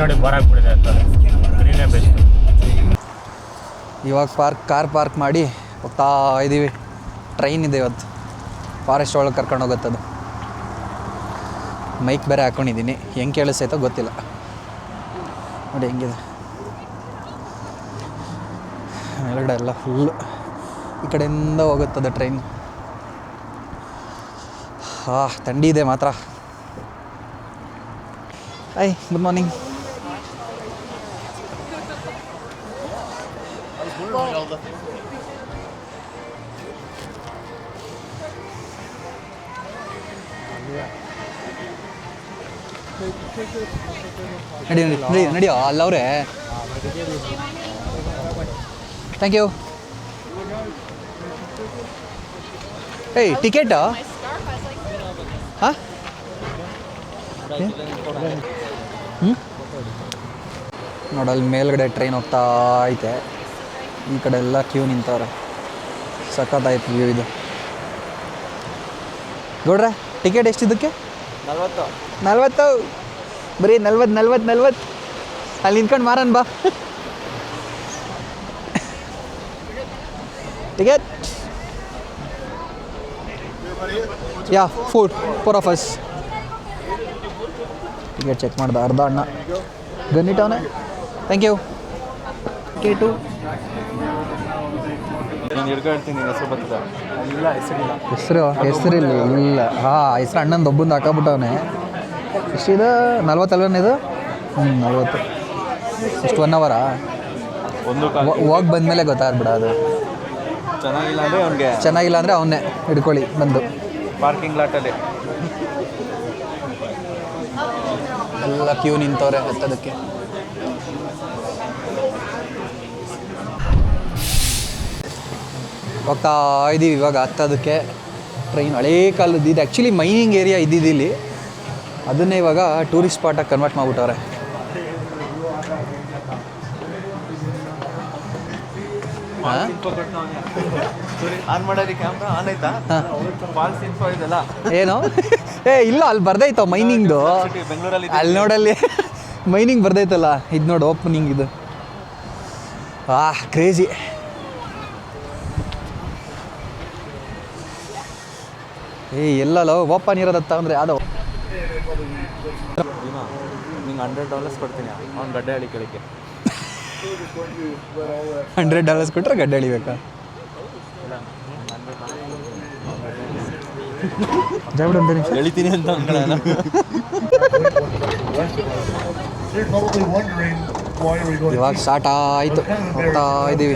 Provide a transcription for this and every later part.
ನೋಡಿ ಅಂತ ಗ್ರೀನೇ ಬೆಸ್ಟ್. ಇವಾಗ ಪಾರ್ಕ್, ಕಾರ್ ಪಾರ್ಕ್ ಮಾಡಿ ಹೋಗ್ತಾ ಇದ್ದೀವಿ ಟ್ರೈನ್ ಇದೆ ಇವತ್ತು. ಫಾರೆಸ್ಟ್ ಒಳಗೆ ಕರ್ಕೊಂಡು ಹೋಗುತ್ತದು ಮೈಕ್ ಬೇರೆ ಹಾಕ್ಕೊಂಡಿದ್ದೀನಿ ಹೆಂಗೆ ಕೇಳಿಸೈತೋ ಗೊತ್ತಿಲ್ಲ. ನೋಡಿ ಹೆಂಗಿದೆ. ಮೇಲ್ಗಡೆ ಎಲ್ಲ ಫುಲ್ಲು ಈ ಕಡೆಯಿಂದ ಹೋಗುತ್ತದೆ ಟ್ರೈನ್. ಹಾ, ಥಂಡಿ ಇದೆ ಮಾತ್ರ. Hi good morning. ನಡಿ ನಡಿ ನಡಿ, ನಡಿಯೋ ಅವರೇ. ಥ್ಯಾಂಕ್ ಯು ಏಯ್, ಟಿಕೆಟ್? ಹಾಂ? ಹ್ಞೂ ನೋಡಲ್ಲಿ ಮೇಲ್ಗಡೆ ಟ್ರೈನ್ ಹೋಗ್ತಾ ಐತೆ. ಈ ಕಡೆ ಎಲ್ಲ ಕ್ಯೂ ನಿಂತವ್ರೆ. ಸಖತ್ತಾಯ್ತು ವ್ಯೂ ಇದು. ನೋಡ್ರೆ ಟಿಕೆಟ್ ಎಷ್ಟಿದ್ದಕ್ಕೆ ನಲ್ವತ್ತು. ನಲ್ವತ್ತು? ಬರೀ ನಲ್ವತ್ತು ನಲ್ವತ್ತು ನಲ್ವತ್ತು ಅಲ್ಲಿ ನಿಂತ್ಕೊಂಡು ಮಾರನ್ ಬಾ. Ticket yeah four four of us ticket check ಮಾಡ್ದೆ ಅರ್ಧ ಅಣ್ಣ. ಗನ್ನಿಟ್ಟವನೇ ಥ್ಯಾಂಕ್ ಯು ಟಿಕೆಟು ನಾನು ಹಿಡ್ಕೊಳ್ತೀನಿ ಹೆಸರು ಹೆಸರಿಲ್ಲ. ಹೆಸರು ಇಲ್ಲ. ಹಾಂ ಹೆಸರು ಅಣ್ಣಂದು ಒಬ್ಬಂದು ಹಾಕಬಿಟ್ಟವನೆ. ಇದು? ನಲ್ವತ್ತಲ್ವನ ಇದು? ಹ್ಞೂ ನಲ್ವತ್ತು. ಎಷ್ಟು ಒನ್ ಅವರಾ ಒಂದು ಹೋಗಿ ಬಂದಮೇಲೆ ಗೊತ್ತಾಗ್ಬಿಡ ಅದು. ಚೆನ್ನಾಗಿಲ್ಲ ಅಂದರೆ ಅವ್ನಿಗೆ. ಚೆನ್ನಾಗಿಲ್ಲ ಅಂದರೆ ಅವನ್ನೇ ಹಿಡ್ಕೊಳ್ಳಿ ಬಂದು. ಪಾರ್ಕಿಂಗ್ ಲಾಟಲ್ಲಿ ಎಲ್ಲ ಕ್ಯೂ ನಿಂತವ್ರೆ ಹತ್ತೋದಕ್ಕೆ. ಹೋಗ್ತಾ ಇದ್ದೀವಿ ಇವಾಗ ಹತ್ತೋದಕ್ಕೆ. ಟ್ರೈನ್ ಹಳೇ ಕಾಲದ್ದು ಇದು ಆ್ಯಕ್ಚುಲಿ ಮೈನಿಂಗ್ ಏರಿಯಾ ಇದ್ದಿದ್ದು ಇಲ್ಲಿ. ಅದನ್ನೇ ಇವಾಗ ಟೂರಿಸ್ಟ್ ಸ್ಪಾಟಾಗಿ ಕನ್ವರ್ಟ್ ಮಾಡಿಬಿಟ್ಟವ್ರೆ. ಏನೋ? ಏ ಇಲ್ಲ ಅಲ್ಲಿ ಬರ್ದೈತ ಮೈನಿಂಗ್ದು ಬೆಂಗಳೂರಲ್ಲಿ ಅಲ್ಲಿ ನೋಡಲ್ಲಿ. ಮೈನಿಂಗ್ ಬರ್ದೈತಲ್ಲ ಇದು ನೋಡು ಓಪನಿಂಗ್ ಇದು. ಆ ಕ್ರೇಜಿ ಏ ಎಲ್ಲ ಲವ್ ಓಪನ್ ಇರೋದತ್ತ ಅಂದರೆ ಅದು ನಿಂಗೆ ಹಂಡ್ರೆಡ್ ಡಾಲರ್ಸ್ ಕೊಡ್ತೀನಿ. ಅವ್ನು ಗಡ್ಡೆ ಹಳಿ ಕೇಳಿಕೆ ಹಂಡ್ರೆಡ್ ಡಾಲರ್ಸ್ ಕೊಟ್ಟರೆ ಗಡ್ಡೆ ನಿಮಿಷ. ಎಳಿತೀನಿ ಅಂತ ಇವಾಗ ಸ್ಟಾರ್ಟ್ ಆಯಿತು. ಹೋಗ್ತಾ ಇದ್ದೀವಿ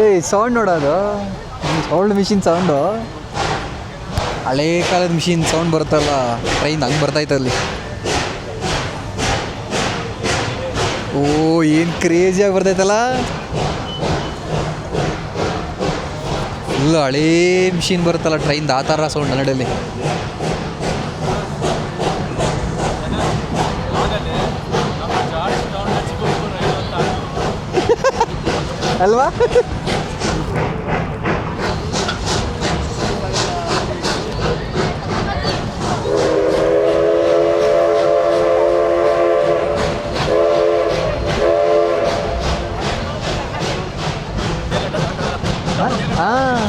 ಏಯ್ ಸೌಂಡ್ ನೋಡೋದು ಓಲ್ಡ್ ಮಿಷಿನ್ ಸೌಂಡು ಹಳೇ ಕಾಲದ ಮಿಷಿನ್ ಸೌಂಡ್ ಬರುತ್ತಲ್ಲ ಟ್ರೈನ್ ಹಂಗೆ ಬರ್ತೈತೆ ಅಲ್ಲಿ. ಓ, ಏನು ಕ್ರೇಜಿಯಾಗಿ ಬರ್ತೈತಲ್ಲ. ಇಲ್ಲ ಹಳೇ ಮಿಷಿನ್ ಬರುತ್ತಲ್ಲ ಟ್ರೈನ್ ದಾತಾರ ಸೌಂಡ್ ನಡಲ್ಲಿ ಅಲ್ವಾ ಹಾಂ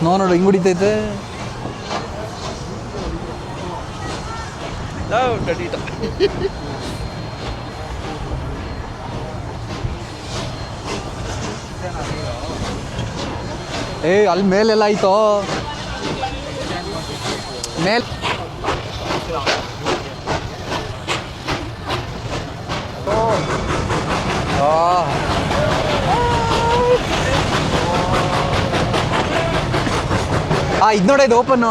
ಸ್ನೋ ನೋಡು ಹಿಂಗೆ ಹೊಡಿತೈತೆ ಏ ಅಲ್ಲಿ ಮೇಲೆಲ್ಲ ಆಯ್ತೋ ಮೇಲ್ ಆ. ಆ ಇದು ನೋಡೋದು ಓಪನ್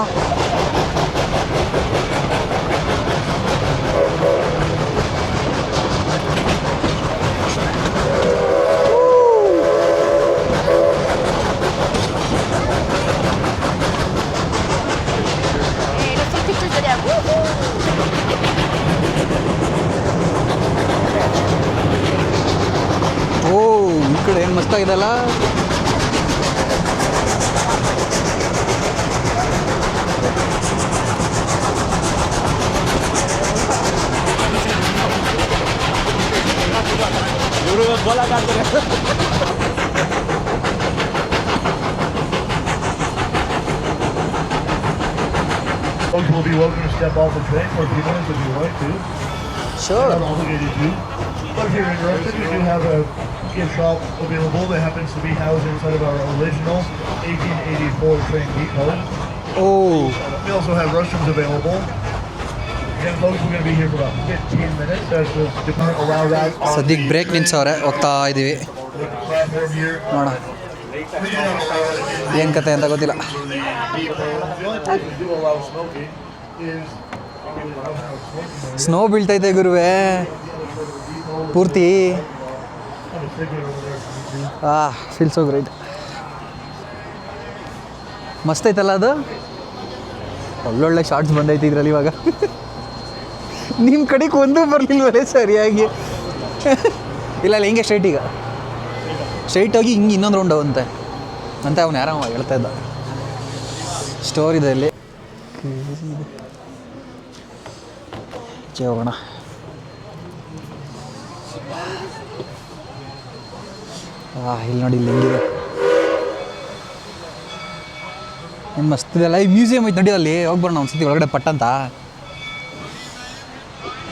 ಓ ಈ ಕಡೆ ಏನು ಮಸ್ತಾಗಿದೆ ಅಲ್ಲ Folks will be welcome to step off the train for a few minutes if you like to. Sure. They're not obligated to. But if you're interested, we do have a gift shop available that happens to be housed inside of our original 1884 train depot. Oh. We also have restrooms available. ಸದ್ಯಕ್ಕೆ ಬ್ರೇಕ್ ವೀನ್ಸ್ ಹೋಗ್ತಾ ಒತ್ತಾ ಇದ್ದೀವಿ ನೋಡೋಣ. ಏನು ಕತೆ ಅಂತ ಗೊತ್ತಿಲ್ಲ. ಸ್ನೋ ಬೀಳ್ತೈತೆ ಗುರುವೇ. ಪೂರ್ತಿ. ಆ ಫೀಲ್ಸ್ ಗ್ರೇಟ್ ಮಸ್ತ್ ಐತಲ್ಲ ಅದು? ಒಳ್ಳೊಳ್ಳೆ ಶಾರ್ಟ್ಸ್ ಬಂದೈತೆ ಇದರಲ್ಲಿ ಇವಾಗ. ನಿಮ್ಮ ಕಡೆಗೆ ಒಂದೂ ಬರಲಿಲ್ವಲ್ಲೇ ಸರಿಯಾಗಿ? ಇಲ್ಲ ಇಲ್ಲ, ಹಿಂಗೆ ಸ್ಟ್ರೈಟ್ ಈಗ. ಸ್ಟ್ರೈಟ್ ಹೋಗಿ ಹಿಂಗೆ ಇನ್ನೊಂದು ರೌಂಡ್ ಅಂತೆ ಅಂತ ಅವ್ನು ಯಾರೋ ಹೇಳ್ತಾ ಇದ್ದ. ಸ್ಟೋರಿದಲ್ಲಿ ಹೋಗೋಣ. ಇಲ್ಲಿ ನೋಡಿ ಇಲ್ಲಿ ಹೆಂಗಿದೆ. ಏನು ಮಸ್ತ್ ಇದೆಲ್ಲ ಈ ಮ್ಯೂಸಿಯಂ ಐತೆ ನೋಡಿ ಅಲ್ಲಿ. ಹೋಗಿ ಒಂದು ಸತಿ ಒಳಗಡೆ ಪಟ್ ಅಂತ.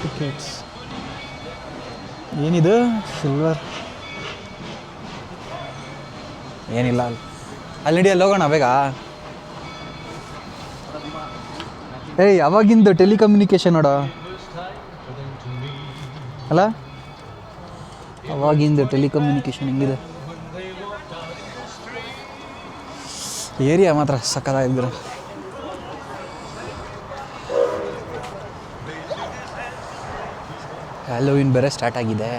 ಟಿಕೆಟ್ಸ್ ಏನಿದು? ಸಿಲ್ವರ್ ಏನಿಲ್ಲ. ಅಲ್ಲಿ ಅಲ್ಲಿ ನಡಿ ಅಲ್ಲಿ ಹೋಗೋಣ ಬೇಗ? ಏಯ್ ಯಾವಾಗಿಂದು ಟೆಲಿಕಮ್ಯುನಿಕೇಶನ್ ನೋಡ. ಅಲ್ಲ? ಅವಾಗಿಂದು ಟೆಲಿಕಮ್ಯುನಿಕೇಶನ್ ಹೆಂಗಿದೆ? ಏರಿಯಾ ಮಾತ್ರ ಸಕ್ಕತ್ತಾಗಿದ್ರು ಹ್ಯಾಲೋವಿನ್ ಬೇರೆ ಸ್ಟಾರ್ಟ್ ಆಗಿದೆ.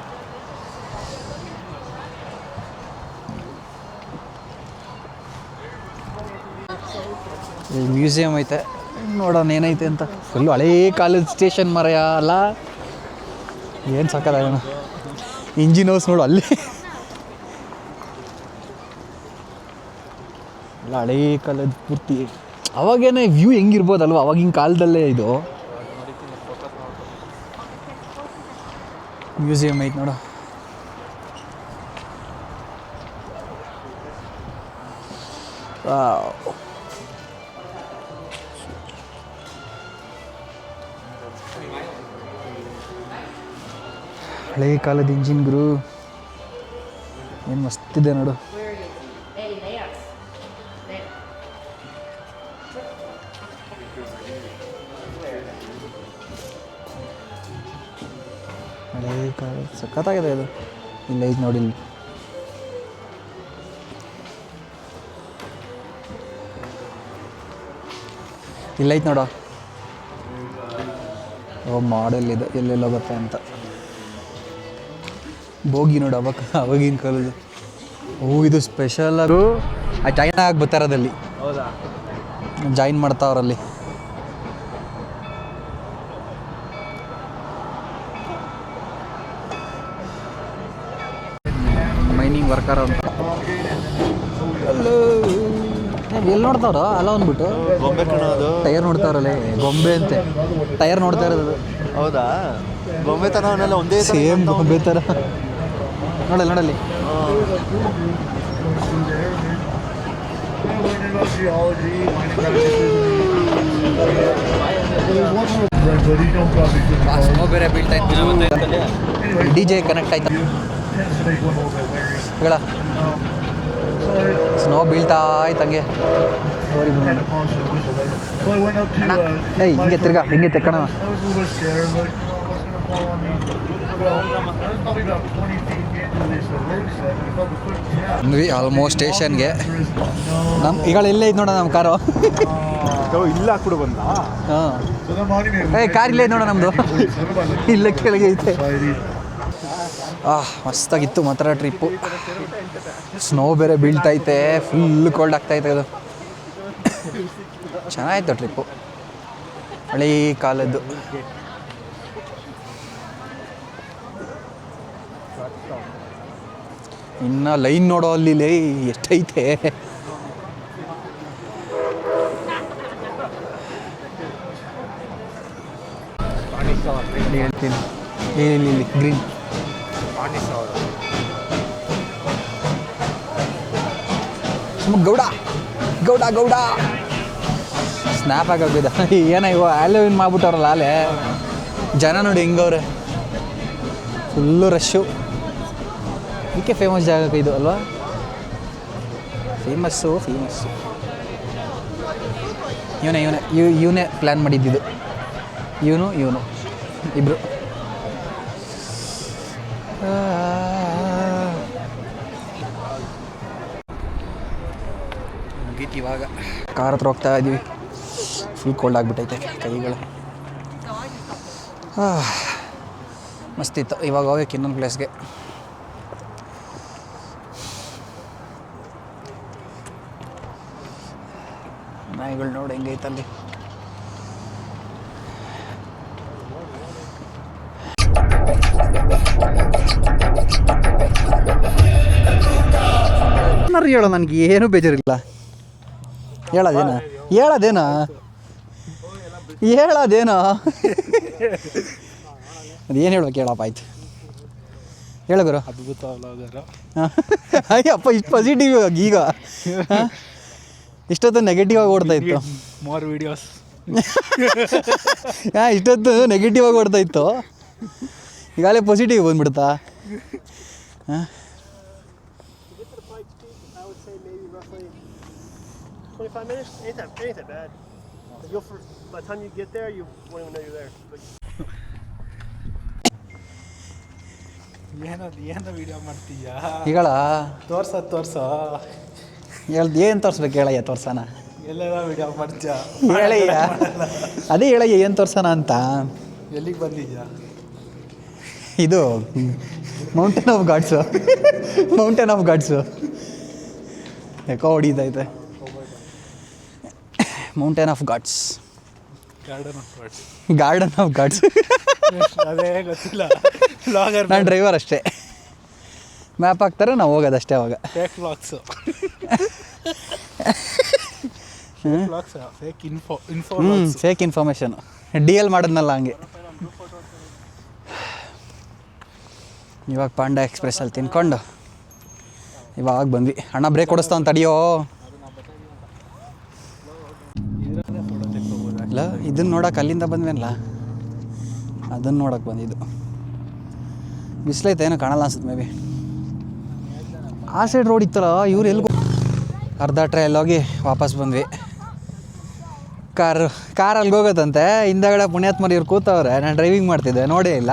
ಮ್ಯೂಸಿಯಂ ಐತೆ. ನೋಡೋಣ ಏನೈತೆ ಅಂತ. ಫುಲ್ಲು ಹಳೇ ಕಾಲದ ಸ್ಟೇಷನ್ ಮರೆಯ ಅಲ್ಲ. ಏನು ಸಕ್ಕತ್ತಾಗೋಣ ಇಂಜಿನ್ ಹೌಸ್ ನೋಡು ಅಲ್ಲಿ. ಎಲ್ಲ ಹಳೇ ಕಾಲದ ಪೂರ್ತಿ. ಅವಾಗೇನೆ ವ್ಯೂ ಹೆಂಗಿರ್ಬೋದಲ್ವ? ಅವಾಗಿನ ಕಾಲದಲ್ಲೇ ಇದು. ಮ್ಯೂಸಿಯಂ ಐತೆ ನೋಡು. ಹಳೆ ಕಾಲದ ಇಂಜಿನ್ ಗುರು. ಏನು ಮಸ್ತಿದೆ ನೋಡು. ಸಖತ್ತಾಗಿದೆ ಇದು. ಇಲ್ಲ ಇದು ನೋಡಿ ಇಲ್ಲಿ. ಇಲ್ಲ ಐತೆ ನೋಡ. ಓ ಮಾಡೆಲ್ ಇದೆ. ಎಲ್ಲೆಲ್ಲ ಹೋಗುತ್ತೆ ಅಂತ. ಬೋಗಿ ನೋಡು ಅವಾಗ ಅವಾಗಿನ ಕಾಲದ ಓ ಇದು ಸ್ಪೆಷಲ್ ಅದು ಜಾಯ್ನ್ ಆಗಿ ಬರ್ತಾರದಲ್ಲಿ ಜಾಯಿನ್ ಮಾಡ್ತಾವ್ರಲ್ಲಿ ವರ್ಕರ್ ಅಂತ. ಎಲ್ಲಿ ನೋಡ್ತಾರ ಅಲ್ಲ ಅಂದ್ಬಿಟ್ಟು. ಗೊಂಬೆ ಕಣೋದು. ಟೈರ್ ನೋಡ್ತಾರಲ್ಲ ಗೊಂಬೆ ಅಂತೆ. ಟೈರ್ ನೋಡ್ತಾ ಇರೋದು. ಹೌದಾ? ಗೊಂಬೆ ತರ ಅವನೆಲ್ಲ ಒಂದೇ ತರ ಸೇಮ್. ಗೊಂಬೆ ಥರ ನೋಡಲ್ಲ ನೋಡಲ್ಲಿ. ಡಿ ಜೆ ಕನೆಕ್ಟ್ ಆಯ್ತಾ? ಸ್ನೋ ಬೀಳ್ತಾ ಆಯ್ತು ಹಂಗೆ. ಏಯ್ ಹಿಂಗೆ ತಿರ್ಗಾ ಹಿಂಗೆ ತೆಕ್ಕಣ ಆಲ್ಮೋಸ್ಟ್ ಸ್ಟೇಷನ್ಗೆ ಈಗ ಇಲ್ಲೇ ಎಲ್ಲೇ ಐತೆ ನೋಡ ನಮ್ ಕಾರ್. ಓ ಇಲ್ಲ ಹಾ. ಬೇಯ್ ಕಾರ್ ಇಲ್ಲೇ ಇದ್ ನೋಡೋ ನಮ್ದು. ಇಲ್ಲ ಕೆಳಗೆ ಐತೆ. ಆಹ್ ಮಸ್ತಾಗಿತ್ತು ಮಾತ್ರ ಟ್ರಿಪ್ಪು. ಸ್ನೋ ಬೇರೆ ಬೀಳ್ತೈತೆ ಫುಲ್ ಕೋಲ್ಡ್ ಆಗ್ತೈತೆ ಅದು. ಚೆನ್ನಾಗಿತ್ತು ಟ್ರಿಪ್ಪು. ಹಳೆ ಕಾಲದ್ದು. ಇನ್ನು ಲೈನ್ ನೋಡೋ ಅಲ್ಲಿ ಲೈ ಎಷ್ಟೈತೆ. ಹೇಳ್ತೀನಿ ಇಲ್ಲಿ ಗ್ರೀನ್ ಗೌಡ. ಗೌಡ ಗೌಡ. ಸ್ನ್ಯಾಪ್ ಹಾಕೋಕ್ಕಿದೆ ಏನೋ ಇವ ಇನ್ ಮಾಡ್ಬಿಟ್ಟವ್ರಲ್ಲ, ಅಲ್ಲೇ. ಜನ ನೋಡಿ ಹೆಂಗವ್ರೆ ಫುಲ್ಲು ರಶ್ಶು ಇದಕ್ಕೆ ಫೇಮಸ್ ಜಾಗ ಇದು ಅಲ್ವಾ? ಫೇಮಸ್ಸು ಫೇಮಸ್ಸು ಇವನೇ ಇವನೇ, ಇವ್, ಇವನೇ ಪ್ಲ್ಯಾನ್ ಮಾಡಿದ್ದಿದ್ದು ಇವನು ಇವನು. ಇಬ್ಬರು ಇವಾಗ ಕಾರ್ ಹತ್ರ ಹೋಗ್ತಾ ಇದ್ದೀವಿ. ಫುಲ್ ಕೋಲ್ಡ್ ಆಗಿಬಿಟ್ಟೈತೆ ಕೈಗಳು. ಮಸ್ತಿತ್ತು ಇವಾಗ ಹೋಗಕ್ಕೆ ಇನ್ನೊಂದು ಪ್ಲೇಸ್ಗೆ ನಾಯಿಗಳು ನೋಡಿ ಹೆಂಗೈತಲ್ಲಿ ಹೇಳೋ ನನಗೆ ಏನೂ ಬೇಜಾರಿಲ್ಲ. ಹೇಳೋದೇನ? ಹೇಳೋದೇನ? ಹೇಳೋದೇನ? ಅದೇನು ಹೇಳ್ಬೇಕು ಹೇಳಪ್ಪ ಆಯ್ತು. ಹೇಳು ಗುರು. ಅದ್ಭುತ ಅಯ್ಯಪ್ಪ ಇಷ್ಟು ಪಾಸಿಟಿವ್ ಈಗ. ಹಾ? ಇಷ್ಟೊತ್ತು ನೆಗೆಟಿವ್ ಆಗಿ ಓಡ್ತಾ ಇತ್ತು. ಮೋರ್ ವಿಡಿಯೋಸ್ ಹಾಂ ಇಷ್ಟೊತ್ತು ನೆಗೆಟಿವ್ ಆಗಿ ಓಡ್ತಾ ಇತ್ತು. ಈಗಾಗಲೇ ಪಾಸಿಟಿವ್ ಬಂದ್ಬಿಡ್ತಾ ಹಾಂ? 25 minutes? Ain't that, ain't that bad. You'll, for, by the time you get there, you won't even know you're there. But ಏನೋ ವಿಡಿಯೋ ಮಾಡ್ತೀಯಾ? ತೋರ್ಸ ತೋರ್ಸ. ಹೇಳ್ದು ಏನು ತೋರಿಸ್ಬೇಕು ಹೇಳಯ್ಯ ತೋರ್ಸೋಣ ಎಲ್ಲೆಲ್ಲ ವಿಡಿಯೋ ಮಾಡ್ತೀಯ? ಹೇಳಯ್ಯ. ಅದೇ ಹೇಳಯ್ಯ. ಏನು ತೋರ್ಸೋಣ ಅಂತ? ಎಲ್ಲಿಗೆ ಬಂದಿದ್ಯಾ? ಇದು Mountain of Gods Mountain of Gods ಯಾಕೋ ಹೊಡಿತೈತೆ Mountain of Gods Garden of Words Garden of Gods ಅದೇ ಗೊತ್ತಿಲ್ಲ. ಬ್ಲಾಗರ್ ನಾನು ಡ್ರೈವರ್ ಅಷ್ಟೇ. ಮ್ಯಾಪ್ ಹಾಕ್ತಾರೆ ನಾವು ಹೋಗೋದಷ್ಟೇ ಅವಾಗ. ಫೇಕ್ ಫೇಕ್ ಇನ್ಫೋ ಇನ್ಫೋ ಹ್ಞೂ ಫೇಕ್ ಇನ್ಫಾರ್ಮೇಷನ್ ಡಿ ಎಲ್ ಮಾಡಿದ್ನಲ್ಲ ಹಂಗೆ. ಇವಾಗ ಪಾಂಡ ಎಕ್ಸ್ಪ್ರೆಸ್ಸಲ್ಲಿ ತಿನ್ಕೊಂಡು ಇವಾಗ ಬಂದ್ವಿ. ಅಣ್ಣ ಬ್ರೇಕ್ ಕೊಡಿಸ್ತಾವ ತಡಿಯೋ. ಇಲ್ಲ ಇದನ್ನು ನೋಡೋಕೆ ಅಲ್ಲಿಂದ ಬಂದ್ವೇನಲ್ಲ ಅದನ್ನು ನೋಡೋಕೆ ಬಂದಿದ್ದು. ಬಿಸಿಲೈತೆ, ಏನೋ ಕಾಣಲ್ಲ ಅನ್ಸುತ್ತೆ ಮೇ ಬಿ ಆ ಸೈಡ್ ರೋಡ್ ಇತ್ತಲ್ಲ, ಇವ್ರು ಎಲ್ಲಿ ಅರ್ಧ ಟ್ರೈಲ್ ಹೋಗಿ ವಾಪಸ್ ಬಂದ್ವಿ. ಕಾರ್ ಕಾರ್ ಅಲ್ಲಿ ಹೋಗೋದಂತೆ. ಹಿಂದಗಡೆ ಪುಣ್ಯಾತ್ಮರು ಇವ್ರು ಕೂತವ್ರೆ. ನಾನು ಡ್ರೈವಿಂಗ್ ಮಾಡ್ತಿದ್ದೆ, ನೋಡೇ ಇಲ್ಲ.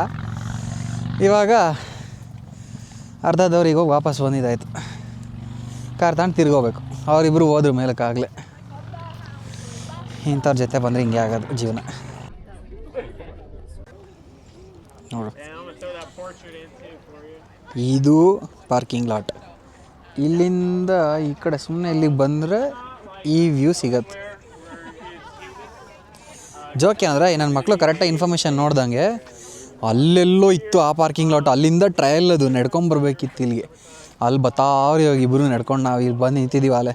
ಇವಾಗ ಅರ್ಧದವ್ರಿಗೆ ಹೋಗಿ ವಾಪಸ್ ಬಂದಿದ್ದಾಯ್ತು. ಕಾರ್ ತಗೊಂಡು ತಿರ್ಗೋಬೇಕು. ಅವರಿಬ್ಬರು ಹೋದ್ರು ಮೇಲಕ್ಕಾಗಲೇ. ಇಂಥವ್ರ ಜೊತೆ ಬಂದರೆ ಹಿಂಗೆ ಆಗೋದು ಜೀವನ. ನೋಡು. ಇದು ಪಾರ್ಕಿಂಗ್ ಲಾಟ್ ಇಲ್ಲಿಂದ ಈ ಕಡೆ ಸುಮ್ಮನೆ ಇಲ್ಲಿಗೆ ಬಂದರೆ ಈ ವ್ಯೂ ಸಿಗತ್ತೆ. ಜೋಕೆ ಅಂದರೆ ನನ್ನ ಮಕ್ಕಳು ಕರೆಕ್ಟಾಗಿ ಇನ್ಫಾರ್ಮೇಷನ್ ನೋಡ್ದಂಗೆ ಅಲ್ಲೆಲ್ಲೋ ಇತ್ತು ಆ ಪಾರ್ಕಿಂಗ್ ಲಾಟ್ ಅಲ್ಲಿಂದ ಟ್ರಯಲ್ ಅದು ನಡ್ಕೊಂಬರ್ಬೇಕಿತ್ತು ಇಲ್ಲಿಗೆ. ಅಲ್ಲಿ ಬತ್ತಾವ್ರಿ ಹೋಗಿ ಇಬ್ಬರು ನಡ್ಕೊಂಡು ನಾವು ಇಲ್ಲಿ ಬಂದು ನಿಂತಿದ್ದೀವಿ ಅಲ್ಲೇ.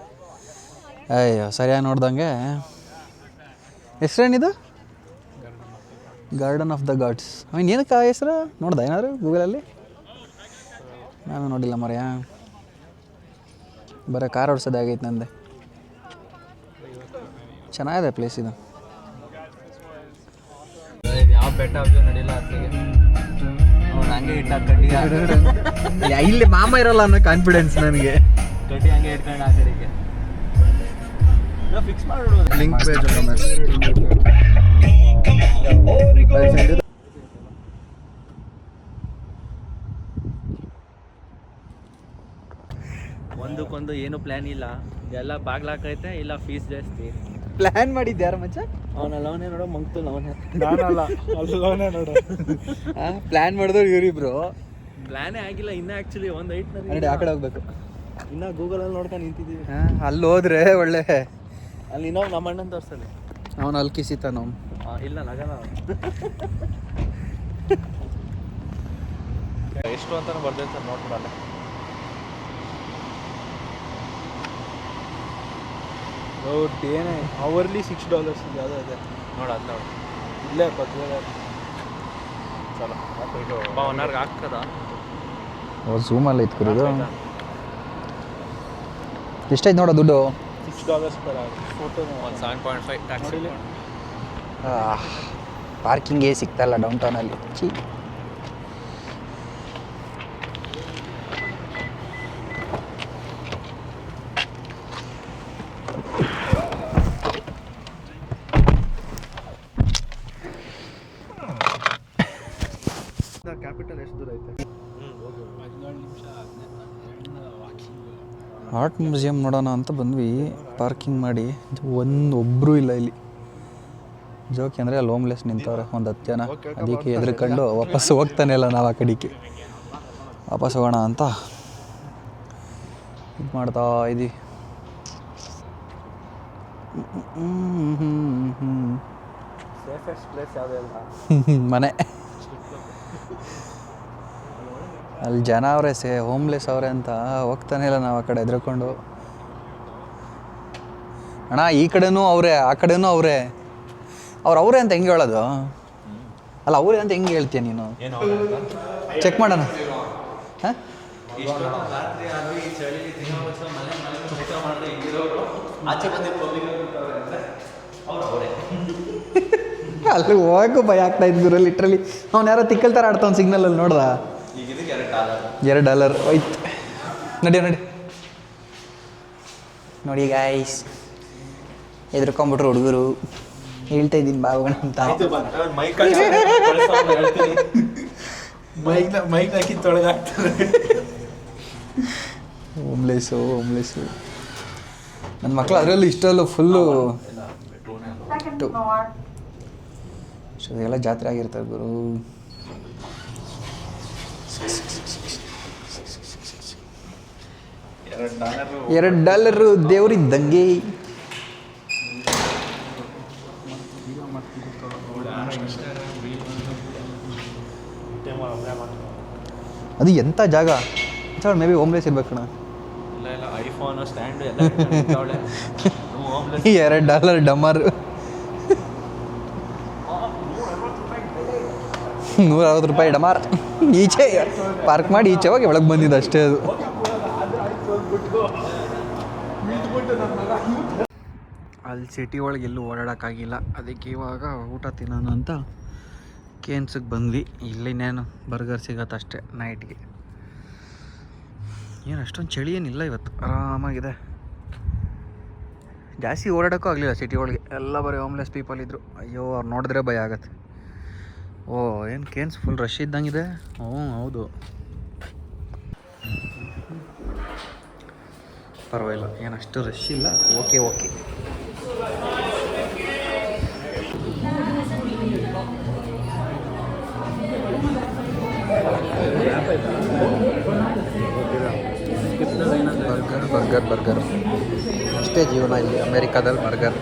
ಅಯ್ಯೋ, ಸರಿಯಾಗಿ ನೋಡ್ದಂಗೆ. ಹೆಸ್ರೇನಿದು? ಗಾರ್ಡನ್ ಆಫ್ ದ ಗಾಡ್ಸ್ ಅವನ್ ಏನಕ್ಕೆ ಆ ಹೆಸರು? ನೋಡ್ದ ಏನಾದ್ರು ಗೂಗಲಲ್ಲಿ ನಾನು ನೋಡಿಲ್ಲ ಮರ್ಯಾ. ಬರೀ ಕಾರ್ ಓಡಿಸೋದಾಗೈತೆ ನಂದೆ. ಚೆನ್ನಾಗಿದೆ ಪ್ಲೇಸ್ ಇದು. ಯಾವ ಬೆಟ್ಟ ಅವ್ಜು ನಡಿಲ್ಲ ಅತ್ಲಿಗೆ ಅವ್ನು ಹಂಗೆ ಇಟ್ಟ ಕಡ್ಡಿ ಇಲ್ಲಿ ಮಾಮ ಇರಲ್ಲ ಅನ್ನೋ ಕಾನ್ಫಿಡೆನ್ಸ್ ನನಗೆ. ಕಡ್ಡಿ ಹಂಗೆ ಇಟ್ಕೊಂಡು ಆ ಕಡೆಗೆ ಲಿಂಕ್ ಪೇಜ್ ಒಂದಕ್ಕೊಂದು ಏನು ಪ್ಲಾನ್ ಇಲ್ಲ. ಎಲ್ಲ ಬಾಗ್ಲಾಕೈತೆ ಇಲ್ಲ ಫೀಸ್ ಜಾಸ್ತಿ. ಪ್ಲಾನ್ ಮಾಡಿದ್ದೆ ಯಾರ ಮಚ್ಚ? ಅವನ ಲವನೇ ನೋಡೋ ಮಂಕ್ತು ಅವನೇ. ನಾನಲ್ಲ ಲವನೇ ನೋಡು. ಪ್ಲ್ಯಾನ್ ಮಾಡಿದವ್ರು ಇವರಿಬ್ರು ಪ್ಲಾನೇ ಆಗಿಲ್ಲ ಇನ್ನ ಆಕ್ಚುಲಿ ಒಂದು ಐಟ್ ನೋಡಿ ಆ ಕಡೆ ಹೋಗ್ಬೇಕು. ಇನ್ನ ಗೂಗಲಲ್ಲಿ ನೋಡ್ಕೊಂಡು ನಿಂತಿದ್ದೀವಿ. ಅಲ್ಲಿ ಹೋದ್ರೆ ಒಳ್ಳೆ. ಅಲ್ಲಿ ಇನ್ನೊಂದು ನಮ್ಮ ಅಣ್ಣನ ತೋರ್ಸಲ್ಲಿ ಅವನು ಅಲ್ಲಿ ಕಿಸಿತಾನ ಅವ್ನು. ಆ, ಇಲ್ಲ ನಗನ ಎಷ್ಟು ಎಷ್ಟು ಅಂತಾನು ಸರ್ ನೋಡ್ಬಿಡಲ್ಲ ಏನೇ ಅವರ್ಲಿ ಸಿಕ್ಸ್ ಡಾಲರ್ಸ್ ಯಾವುದೋ ಇದೆ. ನೋಡ ಅದು ನೋಡಿ. ಇಲ್ಲೇ ಪಕ್ಕದ ಚಲೋ. ಒನ್ ಅವರ್ಗೆ ಹಾಕದ ಓ ಝೂಮಲ್ಲಿ ಇತ್ತು ಎಷ್ಟಾಯ್ತು ನೋಡೋ ದುಡ್ಡು? ಸಿಕ್ಸ್ ಡಾಲರ್ಸ್ ಪರ್ ಫೋಟೋ ಒಂದು ಸೆವೆನ್ ಪಾಯಿಂಟ್ ಫೈವ್ ಟ್ಯಾಕ್ಸ್ ಪಾರ್ಕಿಂಗೇ ಸಿಗ್ತಾಯಿಲ್ಲ ಡೌನ್ ಟೌನಲ್ಲಿ ಚೀ ಕ್ಯಾಪಿಟಲ್ ಎಷ್ಟು ದೂರ ಐತೆ ಆರ್ಟ್ ಮ್ಯೂಸಿಯಂ ನೋಡೋಣ ಅಂತ ಬಂದ್ವಿ. ಪಾರ್ಕಿಂಗ್ ಮಾಡಿ. ಒಂದು ಒಬ್ಬರೂ ಇಲ್ಲ ಇಲ್ಲಿ. ಜೋಕಿ ಅಂದರೆ ಅಲ್ಲಿ ಹೋಮ್ಲೆಸ್ ನಿಂತವ್ರೆ ಒಂದು ಹತ್ತು ಜನ ಅದಕ್ಕೆ ಎದ್ರುಕೊಂಡು ವಾಪಸ್ ಹೋಗ್ತಾನೆ ಇಲ್ಲ ನಾವು ಆ ಕಡೆಗೆ. ವಾಪಸ್ ಹೋಗೋಣ ಅಂತ ಇದು ಮಾಡ್ತಾ ಇದ್ದೀವಿ ಮನೆ. ಅಲ್ಲಿ ಜನ ಅವರೇ ಸೇ ಹೋಮ್ಲೆಸ್ ಅವರೇ ಅಂತ ಹೋಗ್ತಾನೆ ಇಲ್ಲ ನಾವು ಆ ಕಡೆ ಎದ್ರುಕೊಂಡು ಅಣ್ಣ ಈ ಕಡೆನೂ ಅವರೇ ಆ ಕಡೆನೂ ಅವರೇ. ಅವ್ರು ಅವರೇ ಅಂತ ಹೆಂಗೆ ಹೇಳೋದು? ಅಲ್ಲ ಅವರೇ ಅಂತ ಹೆಂಗೆ ಹೇಳ್ತೀಯ ನೀನು? ಚೆಕ್ ಮಾಡೋಣ. ಹಾಂ? ಅಲ್ಲಿ ಹೋಗಕ್ಕೂ ಭಯ ಆಗ್ತಾ ಇದ್ದು ಲಿಟ್ರಲಿ ಅವ್ನು ಯಾರೋ ತಿಕ್ಕಲ್ ಥರ ಆಡ್ತಾವ್ನು ಸಿಗ್ನಲಲ್ಲಿ ನೋಡ್ದ? ಎರಡು ಡಾಲರ್ ಆಯ್ತು ನಡಿಯೋ ನಡಿ ನೋಡಿ. ಗಾಯ್ಸ್ ಕಂಪ್ಯೂಟರ್ ಹುಡುಗರು. ಹೇಳ್ತಾ ಇದ್ದೀನಿ ಬಾಬುಗಣ ಅಂತ. ಮೈಕ್ ಮೈಕ್ ಹಾಕಿ ತೊಳೆದಾಕ್ತಾರೆ ಹೋಮ್ಲೆಸ್ಸು ಹೋಮ್ಲೆಸ್ಸು ನನ್ನ ಮಕ್ಕಳು ಅದರಲ್ಲೂ ಇಷ್ಟಲ್ಲೂ ಫುಲ್ಲು ಎಲ್ಲ ಜಾತ್ರೆ ಆಗಿರ್ತಾರೆ ಗುರು. ಎರಡು ಡಾಲರು ದೇವ್ರಿದ್ದಂಗೆ. ಅದು ಎಂಥ ಜಾಗ? Maybe homeless. ನೀವು homeless ಎರಡು ಡಾಲರ್ ಡಮರ್. ನೂರ ಅರವತ್ತು ರೂಪಾಯಿ ಡಮಾರ್. ಈಚೆ ಪಾರ್ಕ್ ಮಾಡಿ ಈಚೆ ಹೋಗಿ ಒಳಗೆ ಬಂದಿದ್ದು ಅಷ್ಟೇ ಅದು. ಅಲ್ಲಿ ಸಿಟಿ ಒಳಗೆ ಎಲ್ಲೂ ಓಡಾಡೋಕ್ಕಾಗಿಲ್ಲ. ಅದಕ್ಕೆ ಇವಾಗ ಊಟ ತಿನ್ನೋಣ ಅಂತ ಕೇನ್ಸಿಗೆ ಬಂದ್ವಿ. ಇಲ್ಲಿನೇನು ಬರ್ಗರ್ ಸಿಗತ್ತೆ ಅಷ್ಟೇ ನೈಟ್ಗೆ ಏನು ಅಷ್ಟೊಂದು ಚಳಿ ಏನಿಲ್ಲ ಇವತ್ತು. ಆರಾಮಾಗಿದೆ. ಜಾಸ್ತಿ ಓಡಾಡೋಕ್ಕೂ ಆಗಲಿಲ್ಲ ಸಿಟಿ ಒಳಗೆ. ಎಲ್ಲ ಬರೀ ಹೋಮ್ಲೆಸ್ ಪೀಪಲ್ ಇದ್ದರು ಅಯ್ಯೋ, ಅವ್ರು ನೋಡಿದ್ರೆ ಭಯ ಆಗತ್ತೆ. ಓ, ಏನು ಕೇನ್ಸ್ ಫುಲ್ ರಶ್ ಇದ್ದಂಗಿದೆ? ಹ್ಞೂ ಹೌದು. ಪರವಾಗಿಲ್ಲ. ಏನಷ್ಟು ರಶ್ ಇಲ್ಲ. Okay okay burger burger burger ಅಷ್ಟೇ ಜೀವನ ಇಲ್ಲಿ ಅಮೇರಿಕಾದಲ್ಲಿ ಬರ್ಗರ್